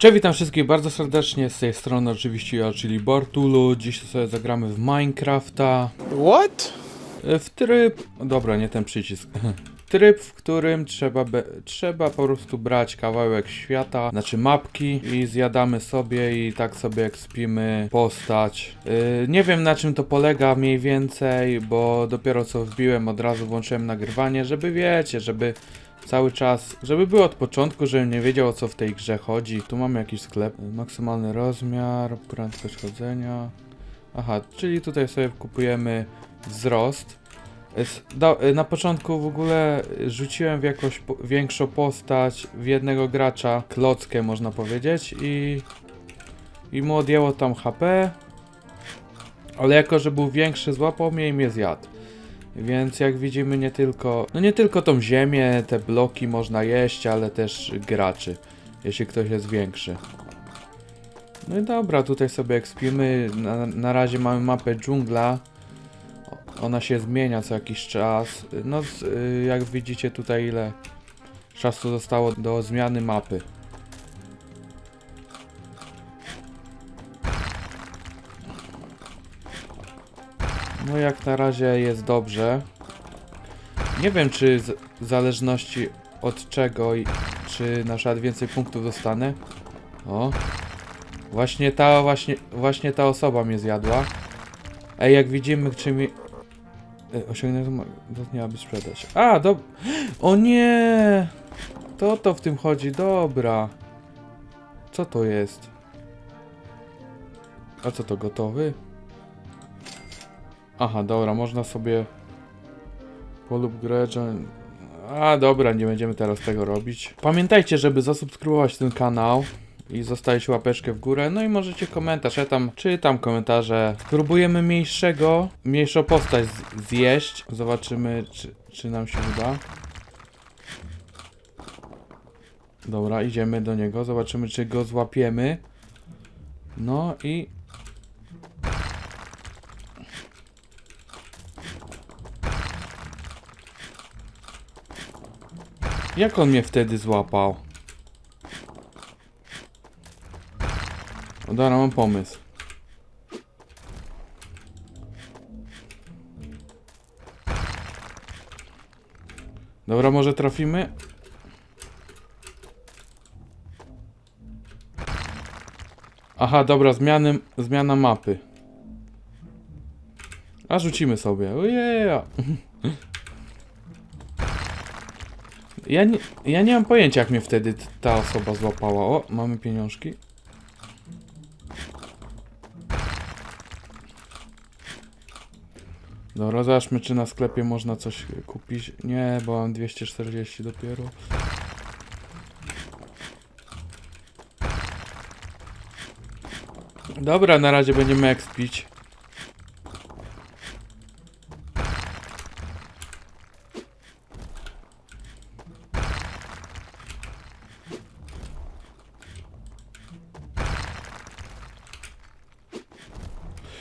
Cześć, witam wszystkich bardzo serdecznie, z tej strony oczywiście ja, czyli Bartulu. Dziś sobie zagramy w Minecrafta, What? e, w tryb... Dobra, nie ten przycisk. Tryb, w którym trzeba, be... trzeba po prostu brać kawałek świata, znaczy mapki i zjadamy sobie i tak sobie ekspimy postać. Yy, nie wiem na czym to polega mniej więcej, bo dopiero co wbiłem, od razu włączyłem nagrywanie, żeby wiecie, żeby cały czas, żeby było od początku, żebym nie wiedział o co w tej grze chodzi. Tu mamy jakiś sklep, maksymalny rozmiar, prędkość chodzenia. Aha, czyli tutaj sobie kupujemy wzrost. Do- Na początku w ogóle rzuciłem w jakąś większą postać, w jednego gracza, klockę można powiedzieć i, i mu odjęło tam HP, ale jako, że był większy złapał mnie i mnie zjadł. Więc jak widzimy nie tylko, no nie tylko tą ziemię, te bloki można jeść, ale też graczy, jeśli ktoś jest większy. No i dobra, tutaj sobie ekspimy, na, na razie mamy mapę dżungla, ona się zmienia co jakiś czas, no y, jak widzicie tutaj ile czasu zostało do zmiany mapy. No jak na razie jest dobrze. Nie wiem czy w zależności od czego i czy na przykład więcej punktów dostanę. O. Właśnie ta, właśnie, właśnie ta osoba mnie zjadła. Ej, jak widzimy, czy mi... Ej, to miałaby sprzedać. A, do... O nie! To to w tym chodzi, dobra. Co to jest? A co to, gotowy? Aha, dobra, można sobie polub grę, A, dobra, nie będziemy teraz tego robić. Pamiętajcie, żeby zasubskrybować ten kanał i zostawić łapeczkę w górę, no i możecie komentarz, ja tam czytam komentarze. Spróbujemy mniejszego, mniejszą postać zjeść. Zobaczymy, czy, czy nam się uda. Dobra, idziemy do niego, zobaczymy, czy go złapiemy. No i Jak on mnie wtedy złapał? Dobra, mam pomysł. Dobra, może trafimy? Aha, dobra, zmiany, zmiana mapy. A rzucimy sobie. Ojej. Ja nie, ja nie mam pojęcia, jak mnie wtedy ta osoba złapała. O, mamy pieniążki. Dobra, zobaczmy, czy na sklepie można coś kupić. Nie, bo mam 240 dopiero. Dobra, na razie będziemy expić.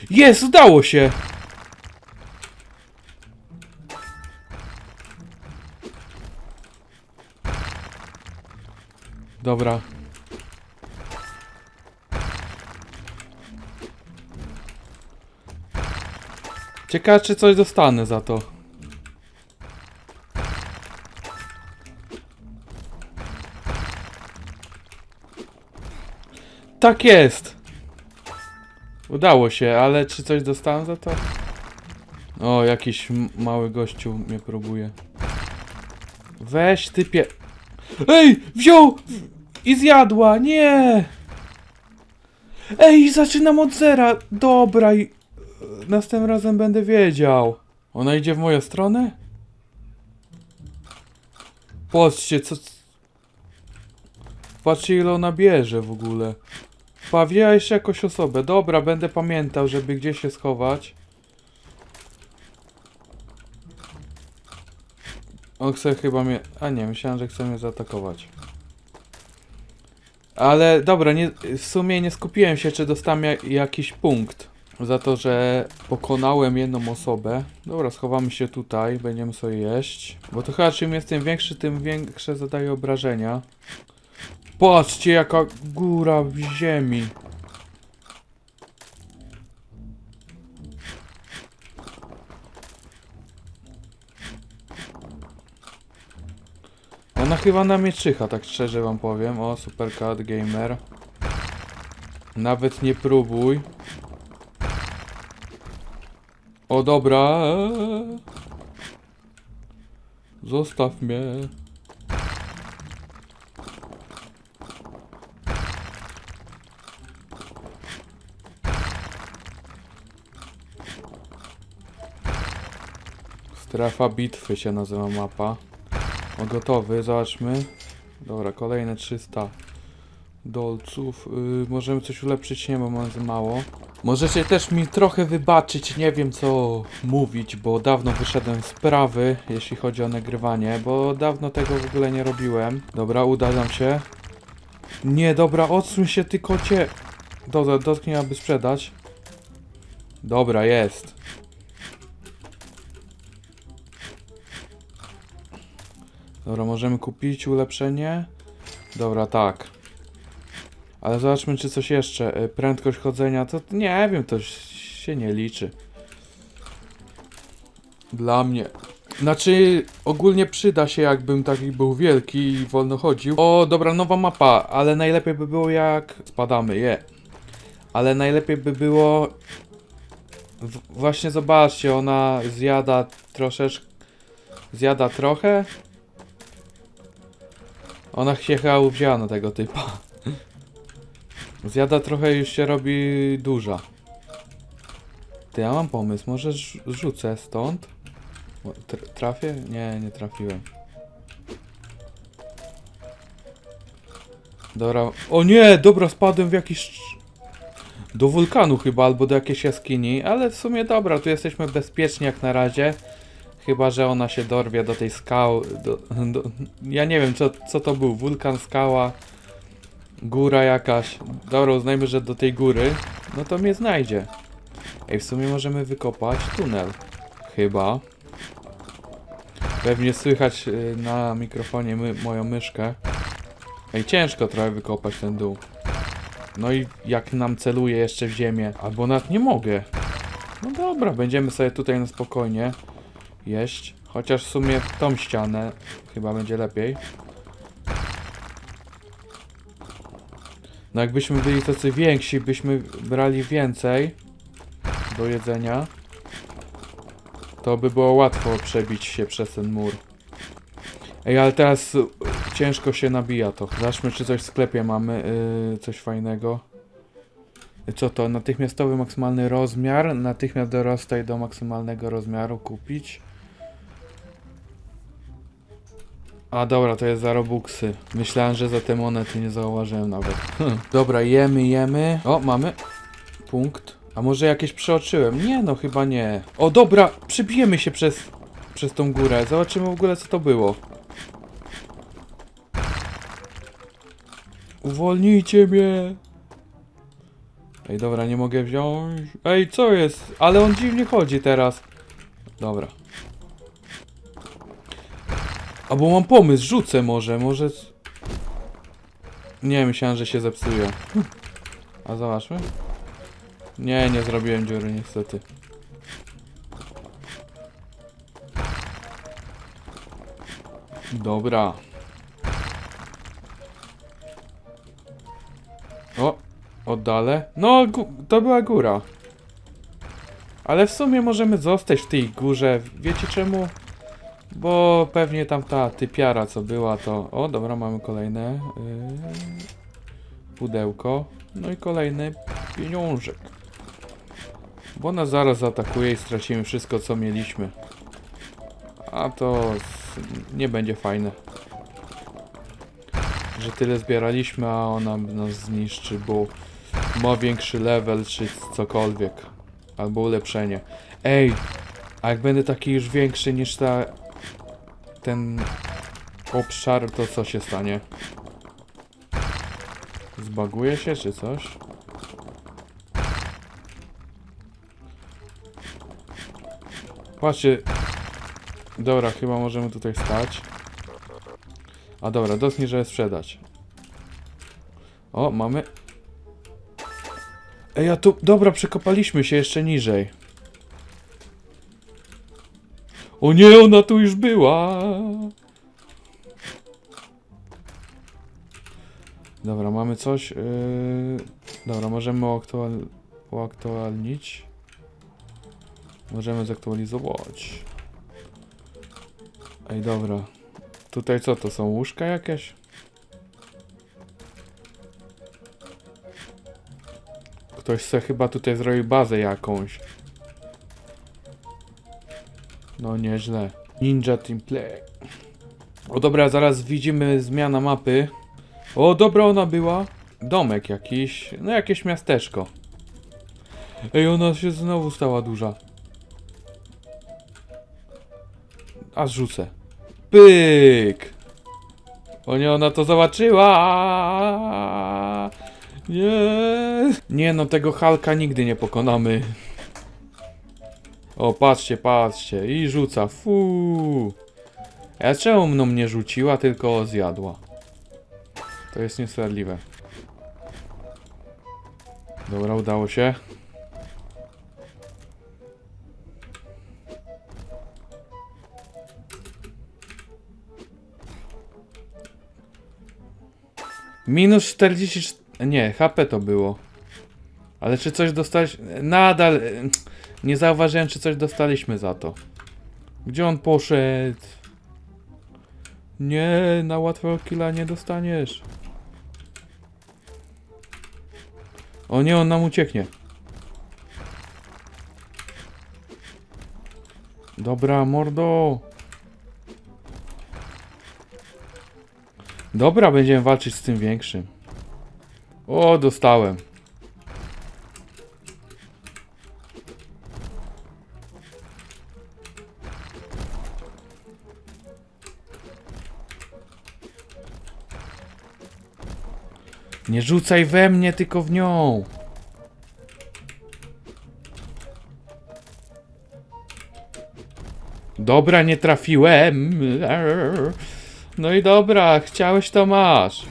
Jest, udało się! Dobra. Ciekawe, czy coś dostanę za to. Tak jest! Udało się, ale czy coś dostałem za to? O, jakiś mały gościu mnie próbuje. Weź typie. Ej, wziął! I zjadła, nie! Ej, zaczynam od zera. Dobra, i następnym razem będę wiedział. Ona idzie w moją stronę? Patrzcie, co... Patrzcie, ile ona bierze w ogóle. Jeszcze jakąś osobę. Dobra, będę pamiętał, żeby gdzieś się schować. On chce chyba mnie... A nie, myślałem, że chce mnie zaatakować. Ale dobra, nie, w sumie nie skupiłem się, czy dostałem ja, jakiś punkt. Za to, że pokonałem jedną osobę. Dobra, schowamy się tutaj, będziemy sobie jeść. Bo to chyba czym jestem większy, tym większe zadaje obrażenia. Patrzcie jaka góra w ziemi. Ona chyba na mnie czyha, tak szczerze wam powiem. O, Supercat Gamer. Nawet nie próbuj. O dobra. Zostaw mnie. Strefa bitwy się nazywa mapa. O gotowy, zobaczmy. Dobra, kolejne 300 dolców. Yy, możemy coś ulepszyć, nie bo mam za mało. Możecie też mi trochę wybaczyć, nie wiem co mówić, bo dawno wyszedłem z prawy, jeśli chodzi o nagrywanie, bo dawno tego w ogóle nie robiłem. Dobra, uda nam się. Nie, dobra, odsuń się ty kocie. Dobra, dotknij, aby sprzedać. Dobra, jest. Dobra, możemy kupić ulepszenie. Dobra, tak. Ale zobaczmy, czy coś jeszcze. Y, Prędkość chodzenia, to nie wiem, to się nie liczy. Dla mnie. Znaczy, ogólnie przyda się, jakbym taki był wielki i wolno chodził. O, dobra, nowa mapa, ale najlepiej by było jak... Spadamy, je. Ale najlepiej by było... W właśnie zobaczcie, ona zjada troszeczkę... Zjada trochę, ona się chyba uwzięła na tego typa. Zjada trochę już się robi duża. Ty, ja mam pomysł, może rzu- rzucę stąd? Trafię? Nie, nie trafiłem. Dobra, o nie, dobra, spadłem w jakiś... Do wulkanu chyba, albo do jakiejś jaskini, ale w sumie dobra, tu jesteśmy bezpieczni jak na razie. Chyba, że ona się dorwie do tej skały. Do, do, ja nie wiem, co, co to był. Wulkan, skała, góra jakaś. Dobra, uznajmy, że do tej góry. No to mnie znajdzie. Ej, w sumie możemy wykopać tunel. Chyba. Pewnie słychać y, na mikrofonie my, moją myszkę. Ej, ciężko trochę wykopać ten dół. No i jak nam celuje jeszcze w ziemię. Albo nawet nie mogę. No dobra, będziemy sobie tutaj na spokojnie jeść. Chociaż w sumie w tą ścianę chyba będzie lepiej. No jakbyśmy byli tacy więksi, byśmy brali więcej do jedzenia, to by było łatwo przebić się przez ten mur. Ej, ale teraz y, ciężko się nabija to. Zobaczmy, czy coś w sklepie mamy, yy, coś fajnego. Co to? Natychmiastowy maksymalny rozmiar. Natychmiast dorostaj do maksymalnego rozmiaru kupić. A dobra, to jest za robuxy. Myślałem, że za te monety nie zauważyłem nawet. dobra, jemy, jemy. O, mamy. Punkt. A może jakieś przeoczyłem? Nie, no chyba nie. O, dobra, przybijemy się przez, przez tą górę. Zobaczymy w ogóle, co to było. Uwolnijcie mnie. Ej, dobra, nie mogę wziąć. Ej, co jest? Ale on dziwnie chodzi teraz. Dobra. Albo mam pomysł, rzucę może, może... Nie, myślałem, że się zepsuje. A zobaczmy. Nie, nie zrobiłem dziury niestety. Dobra. O, oddalę. No, to była góra. Ale w sumie możemy zostać w tej górze. Wiecie czemu? Bo pewnie tam ta typiara co była to... O, dobra, mamy kolejne yy, pudełko. No i kolejny pieniążek. Bo ona zaraz zaatakuje i stracimy wszystko co mieliśmy. A to nie będzie fajne. Że tyle zbieraliśmy, a ona nas zniszczy, bo ma większy level czy cokolwiek. Albo ulepszenie. Ej, a jak będę taki już większy niż ta ten obszar, to co się stanie? Zbaguje się czy coś? Patrzcie. Dobra, chyba możemy tutaj stać. A dobra, dotknij, żeby sprzedać. O, mamy. Ej, a tu. Dobra, przekopaliśmy się jeszcze niżej. O nie, ona tu już była. Dobra, mamy coś. Yy... Dobra, możemy uaktual... uaktualnić. Możemy zaktualizować. Ej, dobra. Tutaj co to są łóżka jakieś? Ktoś se chyba tutaj zrobił bazę jakąś. No nieźle. Ninja Team Play. O dobra, zaraz widzimy zmiana mapy. O dobra ona była. Domek jakiś. No jakieś miasteczko. Ej, ona się znowu stała duża. A zrzucę. Pyk! O nie, ona to zobaczyła! Nie! Nie no, tego Halka nigdy nie pokonamy. O, patrzcie, patrzcie. I rzuca. Fu. A czemu mną nie rzuciła, tylko zjadła? To jest niesprawiedliwe. Dobra, udało się. Minus 40. Nie, HP to było. Ale czy coś dostałeś? Nadal. e, Nie zauważyłem, czy coś dostaliśmy za to. Gdzie on poszedł? Nie, na łatwego killa nie dostaniesz. O nie, on nam ucieknie. Dobra, mordo. Dobra, będziemy walczyć z tym większym. O, dostałem. Nie rzucaj we mnie, tylko w nią. Dobra, nie trafiłem. No i dobra, chciałeś to masz.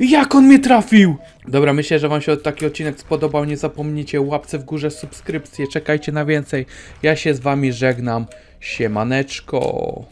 Jak on mnie trafił? Dobra, myślę, że wam się taki odcinek spodobał. Nie zapomnijcie łapce w górze, subskrypcję. Czekajcie na więcej. Ja się z wami żegnam. Siemaneczko.